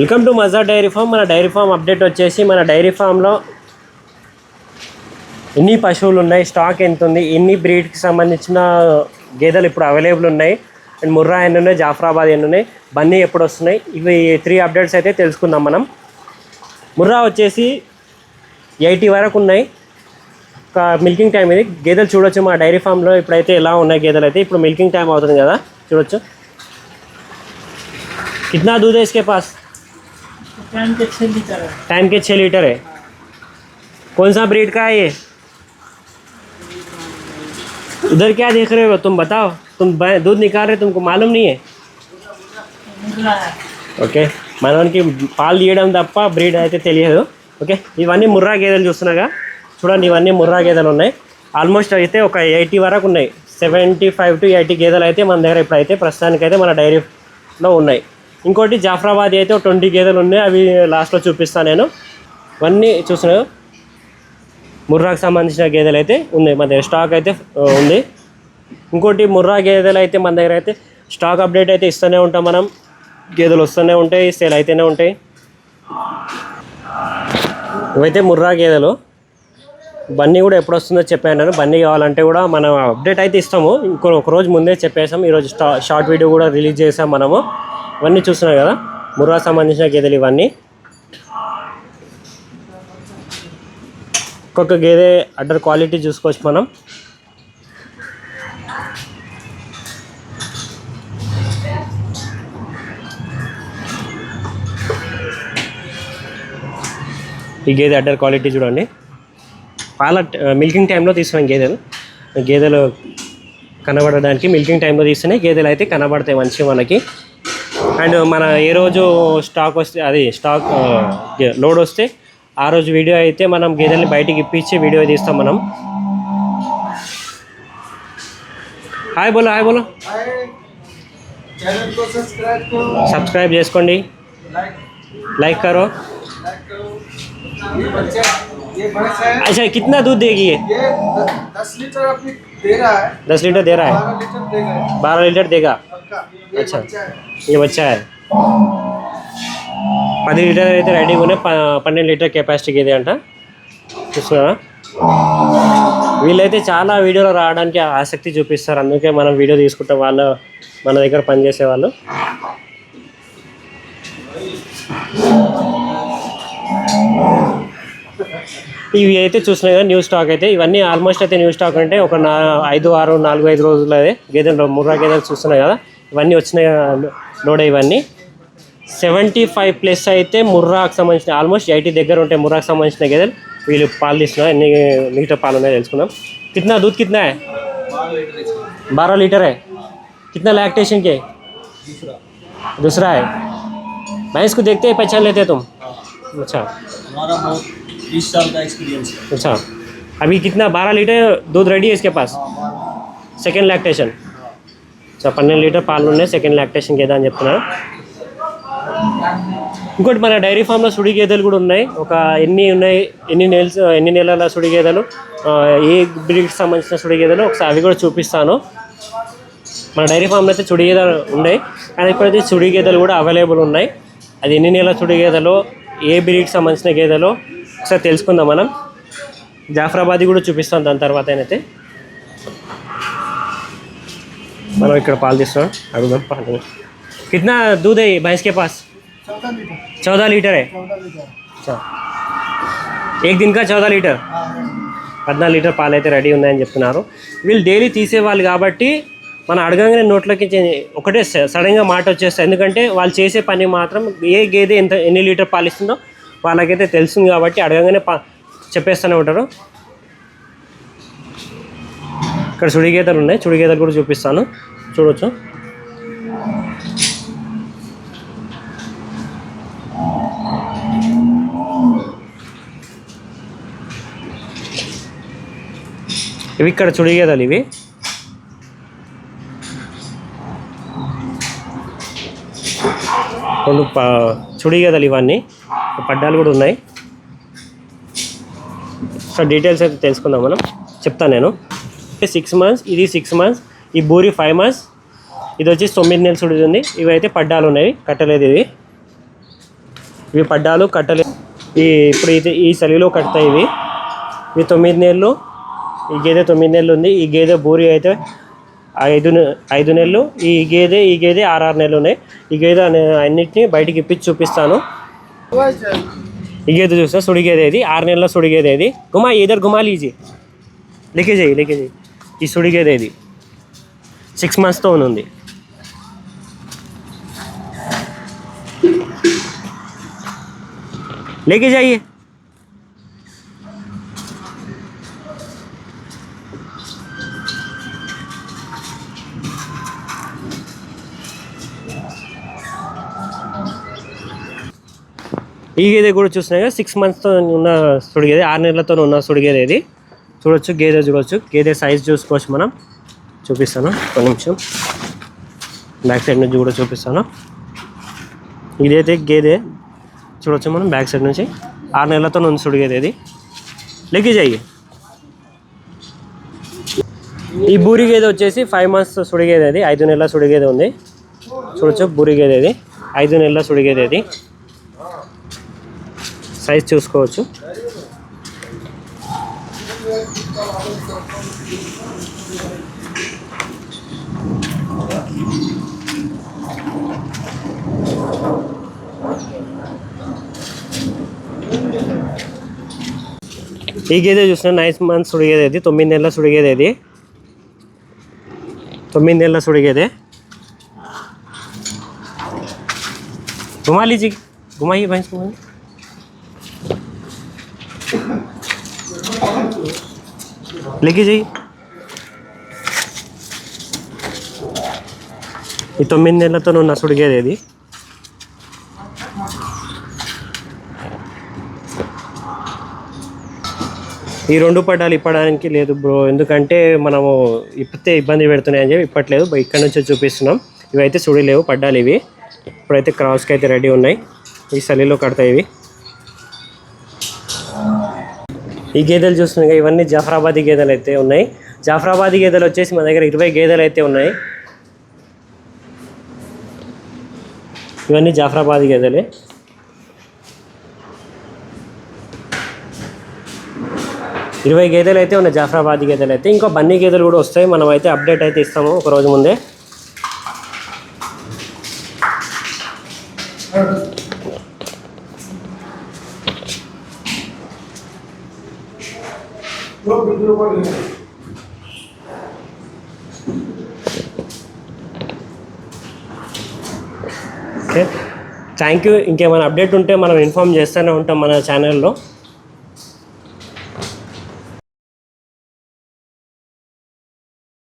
Welcome to Maza dairy farm. మన dairy farm update వచ్చేసి మన డైరీ ఫామ్లో ఎన్ని పశువులు ఉన్నాయి స్టాక్ ఎంత ఉంది ఎన్ని బ్రీడ్కి సంబంధించిన గేదెలు ఇప్పుడు అవైలబుల్ ఉన్నాయి అండ్ ముర్రా ఎన్ని ఉన్నాయి జాఫరాబాద్ ఎన్ని ఉన్నాయి బన్నీ ఎప్పుడు వస్తున్నాయి ఇవి త్రీ అప్డేట్స్ అయితే తెలుసుకుందాం మనం. ముర్రా వచ్చేసి ఎయిటీ వరకు ఉన్నాయి. ఒక మిల్కింగ్ టైం ఇది. గేదెలు చూడొచ్చు మా డైరీ ఫామ్లో ఇప్పుడైతే ఎలా ఉన్నాయి గేదెలు అయితే. ఇప్పుడు మిల్కింగ్ టైం అవుతుంది కదా చూడొచ్చు. కిట్నా దూదేస్కే పాస్. टाइम के छः लीटर है टाइम के छः लीटर है कौन सा ब्रीड का है ये उधर क्या देख रहे हो तुम बताओ तुम ब- दूध निकाल रहे तुमको मालूम नहीं है निकला है ఓకే మనకి పాలు తీయడం తప్ప బ్రీడ్ అయితే తెలియదు ఓకే ఇవన్నీ ముర్రా గేదెలు చూస్తున్నాగా చూడండి ఇవన్నీ ముర్రా గేదెలు ఉన్నాయి ఆల్మోస్ట్ అయితే ఒక ఎయిటీ వరకు ఉన్నాయి సెవెంటీ ఫైవ్ టు ఎయిటీ గేదెలు అయితే మన దగ్గర ఇప్పుడైతే ప్రస్తుతానికైతే మన డైరీలో ఉన్నాయి ఇంకోటి జాఫరాబాద్ అయితే ట్వంటీ గేదెలు ఉన్నాయి. అవి లాస్ట్లో చూపిస్తాను నేను. ఇవన్నీ చూసిన ముర్రాకు సంబంధించిన గేదెలు అయితే ఉన్నాయి. మన దగ్గర స్టాక్ అయితే ఉంది. ఇంకోటి ముర్రా గేదెలు అయితే మన దగ్గర అయితే స్టాక్ అప్డేట్ అయితే ఇస్తూనే ఉంటాం మనం. గేదెలు వస్తూనే ఉంటాయి సేల్ అయితేనే ఉంటాయి. ఇవైతే ముర్రా గేదెలు. బన్నీ కూడా ఎప్పుడు వస్తుందో చెప్పాను నేను. బన్నీ కావాలంటే కూడా మనం అప్డేట్ అయితే ఇస్తాము. ఇంకో ఒక రోజు ముందే చెప్పేసాం. ఈరోజు స్టా షార్ట్ వీడియో కూడా రిలీజ్ చేసాం మనము. ఇవన్నీ చూస్తున్నాం కదా? ముర్రా సంబంధించిన గేదెలు ఇవన్నీ. ఒక్కొక్క గేదె అడ్డర్ క్వాలిటీ చూసుకోవచ్చు మనం. ఈ గేదె అడ్డర్ క్వాలిటీ చూడండి. పాల మిల్కింగ్ టైంలో తీసినాం గేదెలు. గేదెలు కనబడడానికి మిల్కింగ్ టైంలో తీస్తేనే గేదెలు అయితే కనబడతాయి మంచిగా మనకి. అండ్ మన ఏ రోజు స్టాక్ వస్తే అది స్టాక్ లోడ్ వస్తే ఆ రోజు వీడియో అయితే మనం గేదెల్ని బయటికి ఇప్పించి వీడియో తీస్తాం మనం హాయ్ బోలో హాయ్ బోలో चैनल को सब्सक्राइब करो సబ్స్క్రైబ్ చేసుకోండి लाइक लाइक करो लाइक करो ये बच्चा ये भैंस है अच्छा कितना दूध देगी ये ये द- दस लीटर अपनी दे रहा है दस लीटर दे रहा है बारह लीटर देगा ये बारह लीटर देगा पक्का ये अच्छा। बच्चा है ये बच्चा है పది లీటర్ అయితే రెడీగా ఉన్నాయి ప- పన్నెండు లీటర్ కెపాసిటీ ఇది అంట చూస్తున్నారా వీళ్ళైతే చాలా వీడియోలో రావడానికి ఆసక్తి చూపిస్తారు అందుకే మనం వీడియో తీసుకుంటాం వాళ్ళు మన దగ్గర పనిచేసే వాళ్ళు ఇవి అయితే చూసినాయి కదా న్యూ స్టాక్ అయితే ఇవన్నీ ఆల్మోస్ట్ అయితే న్యూ స్టాక్ అంటే ఒక నా ఐదు ఆరు నాలుగు ఐదు రోజులు అదే గేదెలు ముర్రా గేదెలు చూస్తున్నాయి కదా ఇవన్నీ వచ్చినాయి లోడ్ ఇవన్నీ సెవెంటీ ఫైవ్ ప్లస్ అయితే ముర్రాకు సంబంధించిన ఆల్మోస్ట్ ఎయిటీ దగ్గర ఉంటాయి ముర్రాకు సంబంధించిన గేదెలు వీళ్ళు పాలు తీస్తున్నారు ఎన్ని లీటర్ పాలు ఉన్నాయో తెలుసుకుందాం कितना दूध कितना है बारह लीटर है कितना लैक्टेशन के दूसरा है भैंस को देखते ही पहचान लेते तुम अच्छा हमारा बहुत बीस साल का एक्सपीरियंस है अच्छा अभी कितना बारह लीटर दूध रेडी है इसके पास సెకండ్ లాక్టేషన్ సో పన్నెండు లీటర్ పాలు ఉన్నాయి. సెకండ్ లాక్టేషన్ గేదె అని చెప్తున్నారు ఇంకోటి మన డైరీ ఫామ్లో సుడి గేదెలు కూడా ఉన్నాయి. ఒక ఎన్ని ఉన్నాయి ఎన్ని నెలలు ఎన్ని నెలల సుడి గేదెలు ఏ బ్రీడ్కి సంబంధించిన సుడి గేదెలు ఒకసారి అవి కూడా చూపిస్తాను. మన డైరీ ఫామ్లో అయితే చుడి గేదెలు ఉన్నాయి. కానీ ఇప్పుడైతే చుడి గేదెలు కూడా అవైలబుల్ ఉన్నాయి. అది ఎన్ని నెలల చుడి గేదెలు ఏ బ్రీడ్కి సంబంధించిన గేదెలు ఒకసారి తెలుసుకుందాం మనం. జాఫరాబాదీ కూడా చూపిస్తాం దాని తర్వాత అయితే. మనం ఇక్కడ పాలు తీస్తున్నాం అడుగుదాం పాలు कितना दूध है ये भैंस के पास चौदह लीटर चौदह लीटर है चौदह लीटर अच्छा एक दिन का చౌదా లీటర్ పద్నాలుగు లీటర్ పాలు అయితే రెడీ ఉన్నాయని చెప్తున్నారు వీళ్ళు డైలీ తీసేవాళ్ళు కాబట్టి మనం అడగంగానే నోట్లోకి చే- ఒకటే స- సడన్గా మాట వచ్చేస్తుంది ఎందుకంటే వాళ్ళు చేసే పని మాత్రం ఏ గేదె ఎంత ఎన్ని లీటర్ పాలు ఇస్తుందో వాళ్ళకైతే తెలుస్తుంది కాబట్టి అడగంగానే పా చెప్పేస్తూనే ఉంటారు ఇక్కడ చుడి ఉన్నాయి. చుడి కూడా చూపిస్తాను. చూడొచ్చు. ఇవి ఇక్కడ చుడిగేదలు ఇవి. రెండు ప చుడి ఇవన్నీ. పడ్డాలు కూడా ఉన్నాయి. సో డీటెయిల్స్ అయితే తెలుసుకుందాం మనం. చెప్తాను నేను. సిక్స్ మంత్స్ ఇది సిక్స్ మంత్స్ ఈ బూరి ఫైవ్ మంత్స్. ఇది వచ్చి తొమ్మిది నెలలు సుడిది ఉంది. ఇవి అయితే పడ్డాలు ఉన్నాయి. కట్టలేదు ఇవి ఇవి పడ్డాలు కట్టలేదు. ఈ ఇప్పుడు ఇది ఈ చలిలో కడతాయి ఇవి. ఇవి తొమ్మిది నెలలు. ఈ గేదె తొమ్మిది నెలలు ఉంది. ఈ గేదె బూరి అయితే ఐదు ఐదు నెలలు. ఈ గేదె ఈ గేదె ఆరు నెలలు ఉన్నాయి. ఈ గేదె అనే అన్నిటిని బయటికి ఇప్పించి చూపిస్తాను. ఈ గేదె చూస్తా సుడి ఇది. ఆరు నెలల సుడిగేదే ఇది. గుమా ఇద్దరు గుమా లీజీ లీకేజీ లీకేజీ ఈ సుడి గేదె ఇది సిక్స్ మంత్స్తో ఉంది लेके जाइए ఈ గేదె కూడా చూస్తున్నాయి కదా సిక్స్ మంత్స్తో ఉన్న సుడిగేది ఆరు నెలలతో ఉన్న సుడిగేది ఇది చూడొచ్చు గేదె చూడొచ్చు. గేదె సైజ్ చూసుకోవచ్చు మనం. చూపిస్తాను ఒక నిమిషం. బ్యాక్ సైడ్ నుంచి కూడా చూపిస్తాను. ఇదైతే గేదె. చూడొచ్చు మనం బ్యాక్ సైడ్ నుంచి. ఆరు నెలలతో ఉంది సుడిగేది ఇది. లెక్కి చెయ్యి ఈ బూరి గేదె వచ్చేసి ఫైవ్ మంత్స్ సుడిగేది అది. ఐదు నెలల సుడిగేది ఉంది. చూడొచ్చు బూరి గేదె ఇది. ఐదు నెలల సుడిగేది అది సైజ్ చూసుకోవచ్చు. हेगे चूस नई मंथ तुम्हें सुड़गे तुम्हें सुड़गे घुमा लीजिए घुमाइए भाई लेके जाइए। ఈ తొమ్మిది నెలలతో నువ్వు నన్ను ఉడికేది ఏది ఈ రెండు పడాలి ఇప్పడానికి లేదు బ్రో. ఎందుకంటే మనము ఇప్పితే ఇబ్బంది పెడుతున్నాయని చెప్పి ఇప్పట్లేదు. ఇక్కడ నుంచే చూపిస్తున్నాం. ఇవైతే చూడలేవు పడ్డాలి ఇవి. ఇప్పుడైతే క్రాస్కి అయితే రెడీ ఉన్నాయి. ఈ చలిలో కడతాయి ఇవి. ఈ గేదెలు చూస్తున్నాయి ఇవన్నీ జాఫరాబాదీ గేదెలు అయితే ఉన్నాయి. జాఫరాబాదీ గేదెలు వచ్చేసి మన దగ్గర ఇరవై గేదెలు అయితే ఉన్నాయి. ఇవన్నీ జాఫరాబాదీ గేదెలే. ఇరవై గేదెలు అయితే ఉన్నాయి జాఫరాబాదీ గేదెలు అయితే. ఇంకా బన్నీ గేదెలు కూడా వస్తాయి మనం అయితే అప్డేట్ అయితే ఇస్తాము ఒక రోజు ముందే. ఓకే థ్యాంక్ యూ ఇంకేమైనా అప్డేట్ ఉంటే మనం ఇన్ఫామ్ చేస్తూనే ఉంటాం మన ఛానల్లో